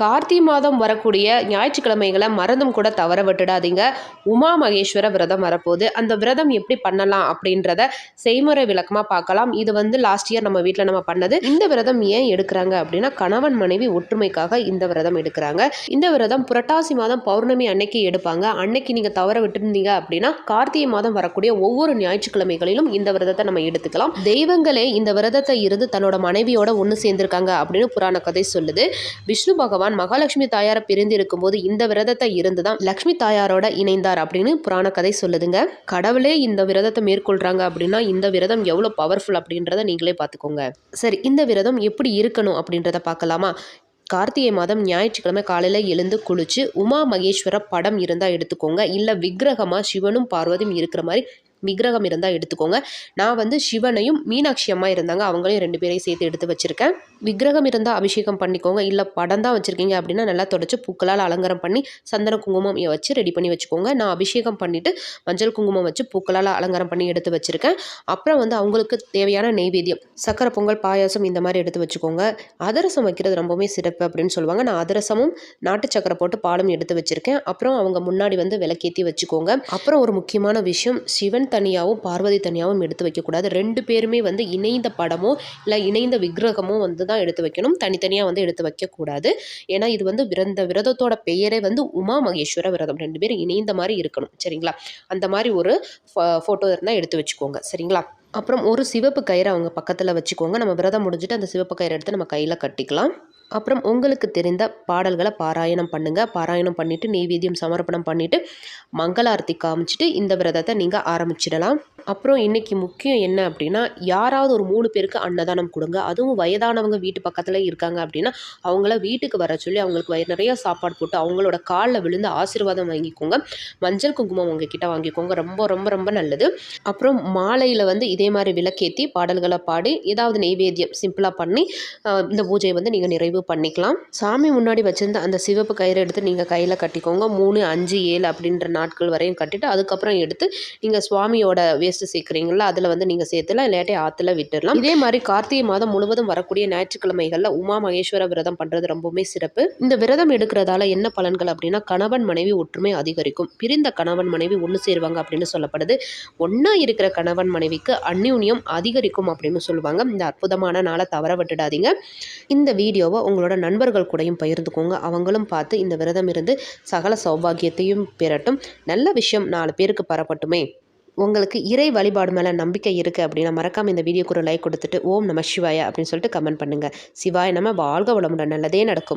கார்த்திகை மாதம் வரக்கூடிய ஞாயிற்றுக்கிழமைகளை மறந்தும் கூட தவற விட்டுடாதீங்க. உமா மகேஸ்வர விரதம் வரப்போகுது. அந்த விரதம் எப்படி பண்ணலாம் அப்படின்றத செய்முறை விளக்கமாக பார்க்கலாம். இது வந்து லாஸ்ட் இயர் நம்ம வீட்டில் நம்ம பண்ணது. இந்த விரதம் ஏன் எடுக்கிறாங்க அப்படின்னா கணவன் மனைவி ஒற்றுமைக்காக இந்த விரதம் எடுக்கிறாங்க. இந்த விரதம் புரட்டாசி மாதம் பௌர்ணமி அன்னைக்கு எடுப்பாங்க. அன்னைக்கு நீங்கள் தவற விட்டுருந்தீங்க அப்படின்னா கார்த்திகை மாதம் வரக்கூடிய ஒவ்வொரு ஞாயிற்றுக்கிழமைகளிலும் இந்த விரதத்தை நம்ம எடுத்துக்கலாம். தெய்வங்களே இந்த விரதத்தை இருந்து தன்னோட மனைவியோட ஒன்று சேர்ந்திருக்காங்க அப்படின்னு புராண கதை சொல்லுது. விஷ்ணு பகவான் மகாலட்சுமி தாயாரை பிரிந்து இருக்கும்போது இந்த விரதத்தை இருந்து தான் லக்ஷ்மி தாயாரோட இணைந்தார் அப்படின்னு புராண கதை சொல்லுதுங்க. கடவுளே இந்த விரதத்தை மேற்கொள்றாங்க அப்படின்னா இந்த விரதம் எவ்வளோ பவர்ஃபுல் அப்படின்றத நீங்களே பார்த்துக்கோங்க. சரி இந்த விரதம் எப்படி இருக்கணும் அப்படின்றத பார்க்கலாமா? கார்த்திகை மாதம் ஞாயிற்றுக்கிழமை காலையில் எழுந்து குளிச்சு உமா மகேஸ்வர படம் இருந்தால் எடுத்துக்கோங்க. இல்லை விக்கிரகமாக சிவனும் பார்வதியும் இருக்கிற மாதிரி விக்கிரகம் இருந்தால் எடுத்துக்கோங்க. நான் வந்து சிவனையும் மீனாட்சி அம்மா இருந்தாங்க. அவங்களையும் ரெண்டு பேரையும் சேர்த்து எடுத்து வச்சுருக்கேன். விக்கிரகம் இருந்தால் அபிஷேகம் பண்ணிக்கோங்க. இல்லை படம் தான் வச்சுருக்கீங்க அப்படின்னா நல்லா தொடச்சி பூக்களால் அலங்காரம் பண்ணி சந்தன குங்குமம் வச்சு ரெடி பண்ணி வச்சுக்கோங்க. நான் அபிஷேகம் பண்ணிவிட்டு மஞ்சள் குங்குமம் வச்சு பூக்களால் அலங்காரம் பண்ணி எடுத்து வச்சுருக்கேன். அப்புறம் வந்து அவங்களுக்கு தேவையான நெய்வேத்தியம் சக்கரை பொங்கல் பாயாசம் இந்த மாதிரி எடுத்து வச்சுக்கோங்க. அதிரசம் வைக்கிறது ரொம்பவுமே சிறப்பு அப்படின்னு சொல்லுவாங்க. நான் அதிரசமும் நாட்டு சக்கரை போட்டு பாலும் எடுத்து வச்சுருக்கேன். அப்புறம் அவங்க முன்னாடி வந்து விளக்கேற்றி வச்சுக்கோங்க. அப்புறம் ஒரு முக்கியமான விஷயம் சிவன் தனியாகவும் பார்வதி தனியாகவும் எடுத்து வைக்கக்கூடாது. ரெண்டு பேருமே வந்து இணைந்த படமோ இல்லை இணைந்த விக்கிரகமோ வந்து தான் எடுத்து வைக்கணும். தனித்தனியாக வந்து எடுத்து வைக்கக்கூடாது. ஏன்னா இது வந்து விரந்த விரதத்தோட பெயரே வந்து உமா மகேஸ்வர விரதம். ரெண்டு பேரும் இணைந்த மாதிரி இருக்கணும். சரிங்களா? அந்த மாதிரி ஒரு ஃபோட்டோ இருந்தால் எடுத்து வச்சுக்கோங்க. சரிங்களா? அப்புறம் ஒரு சிவப்பு கயிறை அவங்க பக்கத்தில் வச்சுக்கோங்க. நம்ம விரதம் முடிஞ்சுட்டு அந்த சிவப்பு கயிறை எடுத்து நம்ம கையில் கட்டிக்கலாம். அப்புறம் உங்களுக்கு தெரிந்த பாடல்களை பாராயணம் பண்ணுங்கள் பாராயணம் பண்ணிவிட்டு நெய்வேத்தியம் சமர்ப்பணம் பண்ணிவிட்டு மங்களாரத்தி காமிச்சிட்டு இந்த விரதத்தை நீங்கள் ஆரம்பிச்சிடலாம். அப்புறம் இன்றைக்கி முக்கியம் என்ன அப்படின்னா யாராவது ஒரு மூணு பேருக்கு அன்னதானம் கொடுங்க. அதுவும் வயதானவங்க வீட்டு பக்கத்தில் இருக்காங்க அப்படின்னா அவங்கள வீட்டுக்கு வர சொல்லி அவங்களுக்கு வயிறு நிறைய சாப்பாடு போட்டு அவங்களோட காலில் விழுந்து ஆசீர்வாதம் வாங்கிக்கோங்க. மஞ்சள் குங்குமம் உங்ககிட்ட வாங்கிக்கோங்க. ரொம்ப ரொம்ப ரொம்ப நல்லது. அப்புறம் மாலையில் வந்து இதே மாதிரி விளக்கேற்றி பாடல்களை பாடி ஏதாவது நெய்வேத்தியம் சிம்பிளாக பண்ணி இந்த பூஜையை வந்து நீங்கள் நிறைவு பண்ணிக்கலாம். சாமி முன்னாடி வச்சுருந்த அந்த சிவப்பு கயிறு எடுத்து நீங்கள் கையில் கட்டிக்கோங்க. மூணு அஞ்சு ஏழு அப்படின்ற நாட்கள் வரையும் கட்டிட்டு அதுக்கப்புறம் எடுத்து நீங்கள் சுவாமியோட வேஸ்ட்டு சேர்க்குறீங்களா அதில் வந்து நீங்கள் சேர்த்துலாம் இல்லாட்டி ஆற்றுல விட்டுடலாம் இதே மாதிரி கார்த்திகை மாதம் முழுவதும் வரக்கூடிய ஞாயிற்றுக்கிழமைகளில் உமா மகேஸ்வர விரதம் பண்ணுறது ரொம்பவுமே சிறப்பு. இந்த விரதம் எடுக்கிறதால என்ன பலன்கள் அப்படின்னா கணவன் மனைவி ஒற்றுமை அதிகரிக்கும். பிரிந்த கணவன் மனைவி ஒன்று சேருவாங்க அப்படின்னு சொல்லப்படுது. ஒன்றா இருக்கிற கணவன் மனைவிக்கு அந்யூன்யம் அதிகரிக்கும் அப்படின்னு சொல்லுவாங்க. இந்த அற்புதமான நாளை தவற விட்டுடாதீங்க. இந்த வீடியோவை உங்களோட நண்பர்கள் கூடயும் பகிர்ந்துக்கோங்க. அவங்களும் பார்த்து இந்த விரதம் இருந்து சகல சௌபாகியத்தையும் பெறட்டும். நல்ல விஷயம் நாலு பேருக்கு பரப்பட்டுமே. உங்களுக்கு இறை வழிபாடு மேலே நம்பிக்கை இருக்குது அப்படின்னா மறக்காமல் இந்த வீடியோக்கு ஒரு லைக் கொடுத்துட்டு ஓம் நம சிவாயா அப்படின்னு சொல்லிட்டு கமெண்ட் பண்ணுங்கள் சிவாய நம்ம வாழ்க வளமுடன். நல்லதே நடக்கும்.